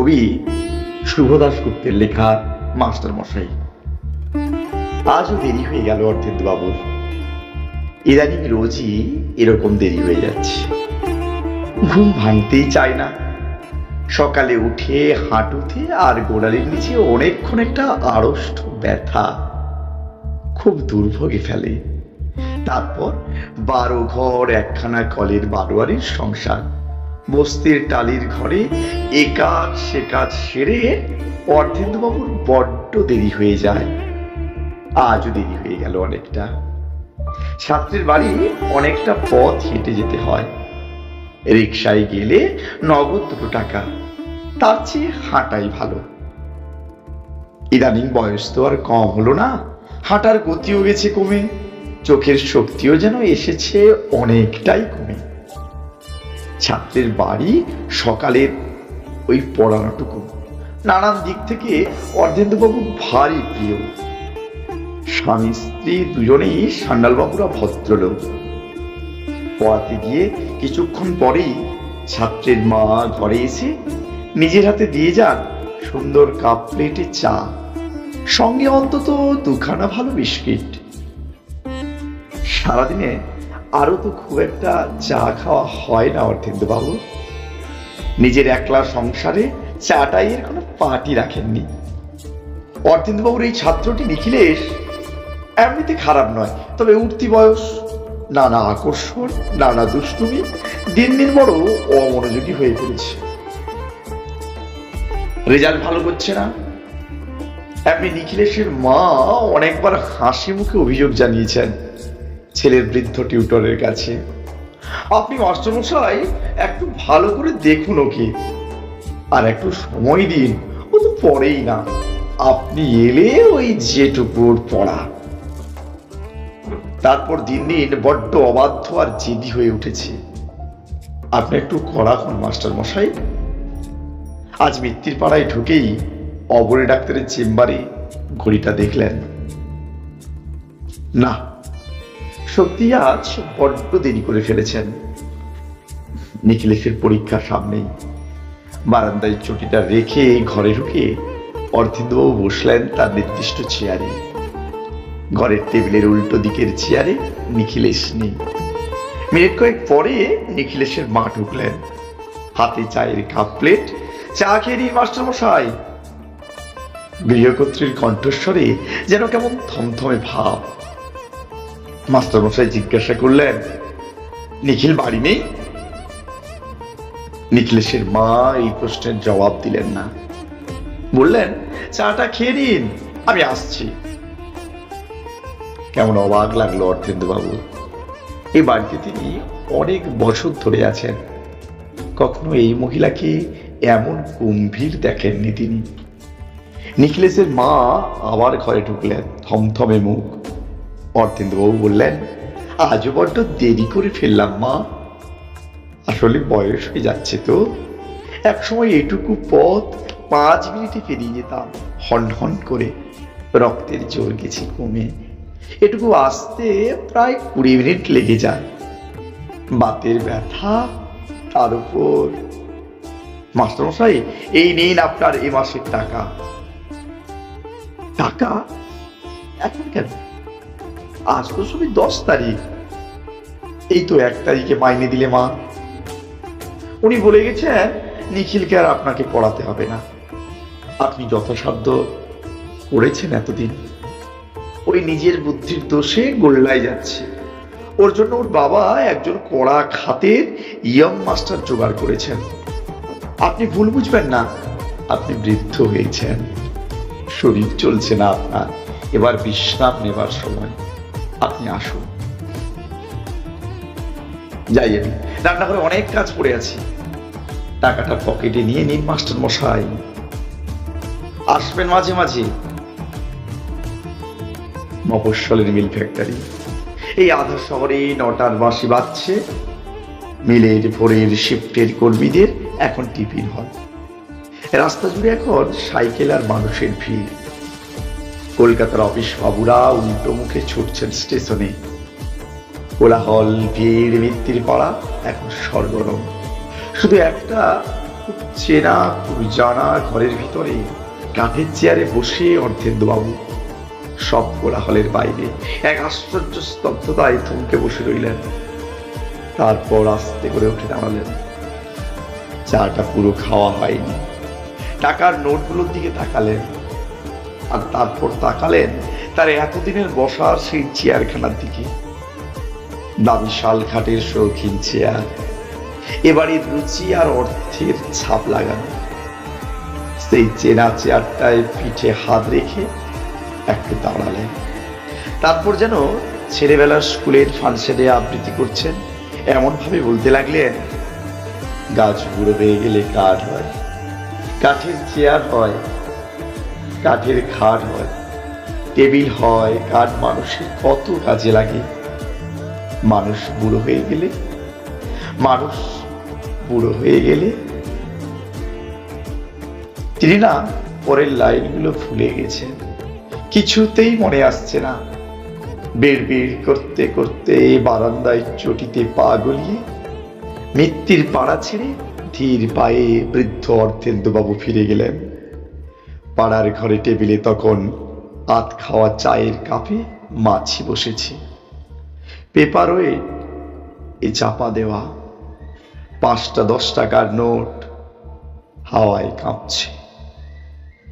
কবি শুভদাস গুপ্তের লেখা মাস্টার মশাই। আজও দেরি হয়ে গেল অর্ধেন্দু বাবুর। ইদানিং রোজই এরকম দেরি হয়ে যাচ্ছে। ঘুম ভাঙতেই চায় না। সকালে উঠে হাঁটুতে আর গোড়ালির নিচে অনেকক্ষণ একটা আড়ষ্ট ব্যথা খুব দুর্ভোগে ফেলে। তারপর বারো ঘর একখানা কলের বারোয়ারির সংসার। বস্তির টালির ঘরে এ কাজ সে কাজ সেরে অর্ধেন্দুবাবুর বড্ড দেরি হয়ে যায়। আজও দেরি হয়ে গেল অনেকটা। ছাত্রের বাড়ি অনেকটা পথ হেঁটে যেতে হয়। রিক্সায় গেলে নগদ দুটো টাকা, তার চেয়ে হাঁটাই ভালো। ইদানিং বয়স তো আর কম হলো না, হাঁটার গতিও গেছে কমে, চোখের শক্তিও যেন এসেছে অনেকটাই কমে। ছাত্রের বাড়ি সকালের ওই পড়ানোটুকু। নানান দিক থেকে অর্ধেন্দুবাবু ভারী প্রিয়। স্বামী, স্ত্রী দুজনেই সান্ডালবাবুরা ভদ্রলোক। পড়াতে গিয়ে কিছুক্ষণ পরেই ছাত্রের মা ঘরে এসে নিজের হাতে দিয়ে যান সুন্দর কাপ প্লেটে চা। সঙ্গে অন্তত দুখানা ভালো বিস্কিট। সারাদিনে আরও তো খুব একটা চা খাওয়া হয় না অর্থেন্দু বাবু। নিজের একলা সংসারে চাটাই এর কোনো পাটি রাখেননি। অর্থেন্দু বাবুর এই ছাত্রটি নিখিলেশ এমনিতে খারাপ নয়, তবে উঠতি বয়স, নানা আকর্ষণ, নানা দুষ্টুমি, দিন দিন বড় অমনোযোগী হয়ে পড়েছে। রেজাল্ট ভালো করছে না। এমনি নিখিলেশের মা অনেকবার হাসি মুখে অভিযোগ জানিয়েছেন ছেলের বৃদ্ধ টিউটরের কাছে। আপনি মাস্টারমশাই, একটু ভালো করে দেখুন ওকে। আর একটু সময় দিন, ও তো পড়েই না। আপনি এলে ওই যেটুকুর পড়া। তারপর দিন দিন বড্ড অবাধ্য আর জেদি হয়ে উঠেছে। আপনি একটু কড়া হন মাস্টার মশাই আজ মৃত্যুর পাড়ায় ঢুকেই অবরে ডাক্তারের চেম্বারে ঘড়িটা দেখলেন। না সত্যি আজ বড্ড দেরি করে ফেলেছেন। নিখিলেশের পরীক্ষা সামনেই। বারান্দায় চটিটা রেখে ঘরে ঢুকে অর্থিন্দবাবু বসলেন তার নির্দিষ্ট চেয়ারে। ঘরের টেবিলের উল্টো দিকের চেয়ারে নিখিলেশ নেই। মিনিট কয়েক পরে নিখিলেশের মা ঢুকলেন। হাতে চায়ের কাপ প্লেট, চা খেয়ে নিন, মাস্টারমশাই। গৃহকর্ত্রীর কণ্ঠস্বরে যেন কেমন থমথমে ভাব। মাস্টার মশাই জিজ্ঞাসা করলেন, নিখিল বাড়ি নেই? নিখিলেশের মা এই প্রশ্নের জবাব দিলেন না। বললেন, চাটা খেয়ে নিন, আমি আসছি। কেমন অবাক লাগল অর্থেন্দু বাবু এই বাড়িতে তিনি অনেক বছর ধরে আছেন। কখনো এই মহিলাকে এমন গম্ভীর দেখেননি তিনি। নিখিলেশের মা আবার ঘরে ঢুকলেন, থমথমে মুখ। অর্থেন্দুবাবু বললেন, আজও বড্ড দেরি করে ফেললাম, মা। আসলে বয়স হয়ে যাচ্ছে তো। একসময় এটুকু পথ পাঁচ মিনিটে পেরিয়ে যেতাম, হন হন করে রক্তের জোর গেছে কমে। এটুকু আসতে প্রায় কুড়ি মিনিট লেগে যায়। বাতের ব্যথা তার উপর। মাস্টারমশাই, এই নিন আপনার এ মাসের টাকা। টাকা? এখন কেন? আজ তো সবই দশ তারিখ। এই তো এক তারিখে মাইনে দিলে মা। উনি বলে গেছেন, নিখিলকে আর আপনাকে পড়াতে হবে না। আপনি যথাসাধ্য করেছেন এতদিন। ওই নিজের বুদ্ধির দোষে গোল্লায় যাচ্ছে। ওর জন্য ওর বাবা একজন কড়া খাতের ইয়ং মাস্টার জোগাড় করেছেন। আপনি ভুল বুঝবেন না, আপনি বৃদ্ধ হয়েছেন। শরীর চলছে না আপনার। এবার বিশ্রাম নেবার সময়। আপনি আসুন। যাই আমি রান্নাঘরে অনেক কাজ পড়ে আছে। টাকাটা পকেটে নিয়ে নিন, মাস্টার মশাই। আসবেন মাঝে মাঝে। মফস্বলের মিল ফ্যাক্টরি। এই আধা শহরে নটার বাসি বাজছে। মিলের ভোরের শিফটের কর্মীদের এখন টিফিন হয় রাস্তা জুড়ে এখন সাইকেল আর মানুষের ভিড়। কলকাতার অফিস বাবুরা উল্টো মুখে ছুটছেন স্টেশনে। কোলাহল, ভিড় মৃত্যুর পাড়া এখন সরগরম শুধু একটা চেনা, খুব জানা ঘরের ভিতরে কাঠের চেয়ারে বসে অর্ধেন্দুবাবু সব কোলাহলের বাইরে এক আশ্চর্য স্তব্ধতায় থমকে বসে রইলেন। তারপর আস্তে করে উঠে দাঁড়ালেন। চাটা পুরো খাওয়া হয়নি। টাকার নোটগুলোর দিকে তাকালেন। আর তারপর তাকালেন তার এতদিনের বসার সেই চেয়ারখানার দিকে। দামি শাল খাটের শৌখিন চেয়ার এবারের রুচি আর অর্থের ছাপ লাগানো। সেই চেনা চেয়ারটায় পিঠে হাত রেখে একটু দাঁড়ালেন। তারপর যেন ছেলেবেলার স্কুলের ফাংশনে আবৃত্তি করছেন এমন ভাবে বলতে লাগলেন, গাছ বুড়ো হয়ে গেলে কাঠ হয়, কাঠের চেয়ার হয় কাঠের খাট হয়, টেবিল হয়, কাঠ মানুষের কত কাজে লাগে। মানুষ বুড়ো হয়ে গেলে, মানুষ বুড়ো হয়ে গেলে তিনি না পরের লাইনগুলো ভুলে গেছেন কিছুতেই মনে আসছে না। বেড় বেড় করতে করতে বারান্দায় চটিতে পা গলিয়ে মৃত্যুর পাড়া ছেড়ে ধীর পায়ে বৃদ্ধ অর্ধেন্দুবাবু ফিরে গেলেন। পাড়ার ঘরে টেবিলে তখন আত খাওয়া চায়ের কাপে মাছি বসেছে। পেপার ওয়েট এ চাপা দেওয়া, পাঁচটা দশ টাকার নোট হাওয়ায় কাঁপছে।